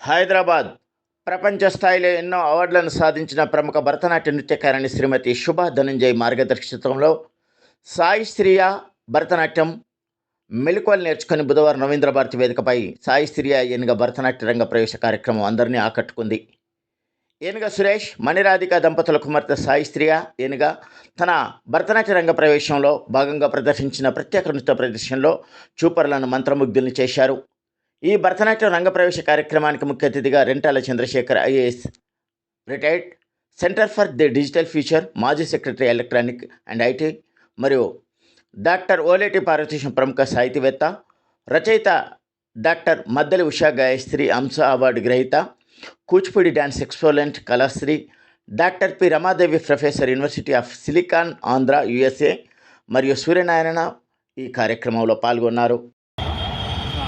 హైదరాబాద్ ప్రపంచ స్థాయిలో ఎన్నో అవార్డులను సాధించిన ప్రముఖ భరతనాట్య నృత్యకారిణి శ్రీమతి శుభ ధనంజయ్ మార్గదర్శకత్వంలో సాయి స్త్రీయ భరతనాట్యం మెలకువలు నేర్చుకుని బుధవారం రవీంద్ర భారతి వేదికపై సాయి స్త్రీయ ఏనుగ భరతనాట్య రంగ ప్రవేశ కార్యక్రమం అందరినీ ఆకట్టుకుంది. ఏనుగ సురేష్ మణిరాధిక దంపతుల కుమార్తె సాయి స్త్రీయ ఏనుగ తన భరతనాట్య రంగ ప్రవేశంలో భాగంగా ప్రదర్శించిన ప్రత్యేక నృత్య ప్రదర్శనలో చూపరులను మంత్రముగ్ధుల్ని చేశారు. ఈ భరతనాట్యం రంగ ప్రవేశ కార్యక్రమానికి ముఖ్య అతిథిగా Rentala Chandrasekhar IAS retired centre for the digital future మాజీ సెక్రటరీ ఎలక్ట్రానిక్ అండ్ ఐటీ మరియు డాక్టర్ ఓలేటి పార్వతీశం ప్రముఖ సాహితీవేత్త రచయిత డాక్టర్ మద్దలి ఉషా గాయత్రి అంశ అవార్డు గ్రహీత Kuchipudi dance exponent Kalashri doctor P Ramadevi professor university of Silicon Andhra USA మరియు సూర్యనారాయణ ఈ కార్యక్రమంలో పాల్గొన్నారు.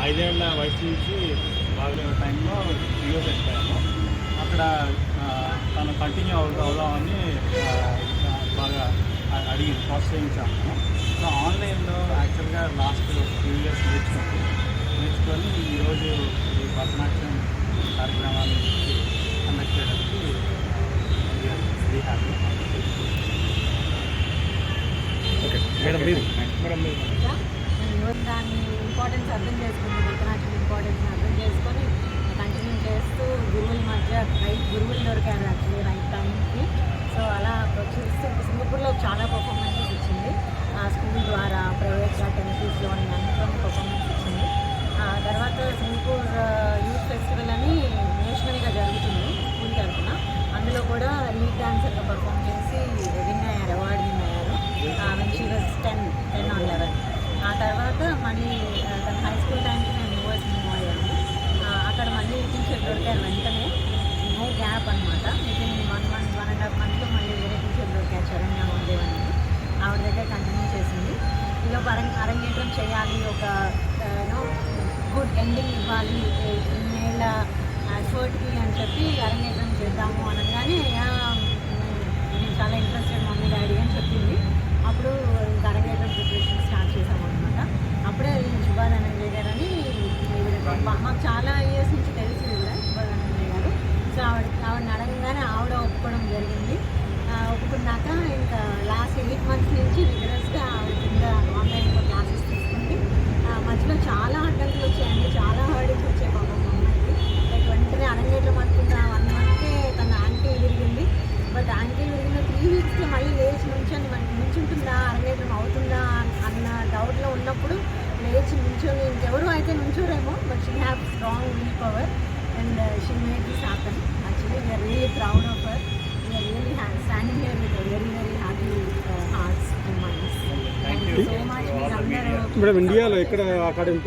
ఐదేళ్ళ వయసు నుంచి బాగా టైంలో యూఎస్ వెళ్ళిపోయాము అక్కడ తను కంటిన్యూ అవు అవుదామని బాగా అడిగి ప్రోత్సహించాము. సో ఆన్లైన్లో యాక్చువల్గా లాస్ట్ ఫ్యూ ఇయర్స్ నేర్చుకున్నాను నేర్చుకొని ఈరోజు ఈ భరతనాట్యం కార్యక్రమాన్ని కండక్ట్ చేయడానికి వెరీ హ్యాపీ మేడం మీరు మేడం మీరు ఇంపార్టెన్స్ అర్థం చేసుకుంది. భరతనాట్యం ఇంపార్టెన్స్ అర్థం చేసుకొని కంటిన్యూ చేస్తూ గురువుల మధ్య రైట్ గురువులు దొరికారు యాక్చువల్లీ రైట్ టైంకి సో అలా చూస్తూ సింగపూర్లో చాలా పర్ఫార్మెన్స్ అరంగేట్రం చేయాలి ఒక గుడ్ ఎండింగ్ ఇవ్వాలి ఇన్నేళ్ళ ఎఫర్ట్కి అని చెప్పి అరంగేట్రం చేద్దాము అనగానే నేను చాలా ఇంట్రెస్టెడ్ మమ్మీ డాడీ అని చెప్పింది. అప్పుడు ఇంకా అరంగేట్రం ప్రిపరేషన్ స్టార్ట్ చేసాము అనమాట అప్పుడే శుభానందయ్య గారు అని మాకు చాలా ఇయర్స్ నుంచి తెలిసింది కూడా శుభానందయ్య గారు. సో ఆవిడ ఆవిడని అడగగానే ఆవిడ ఒప్పుకోవడం జరిగింది. లేచి నుంచొని ఇంకెవరు అయితే నుంచోరేమో but she have strong will power and she made this happen actually we are really proud of her we are really standing here with very very happy hearts and minds thank you so much మీరు అందరూ madam ఇండియాలో ఎక్కడ academy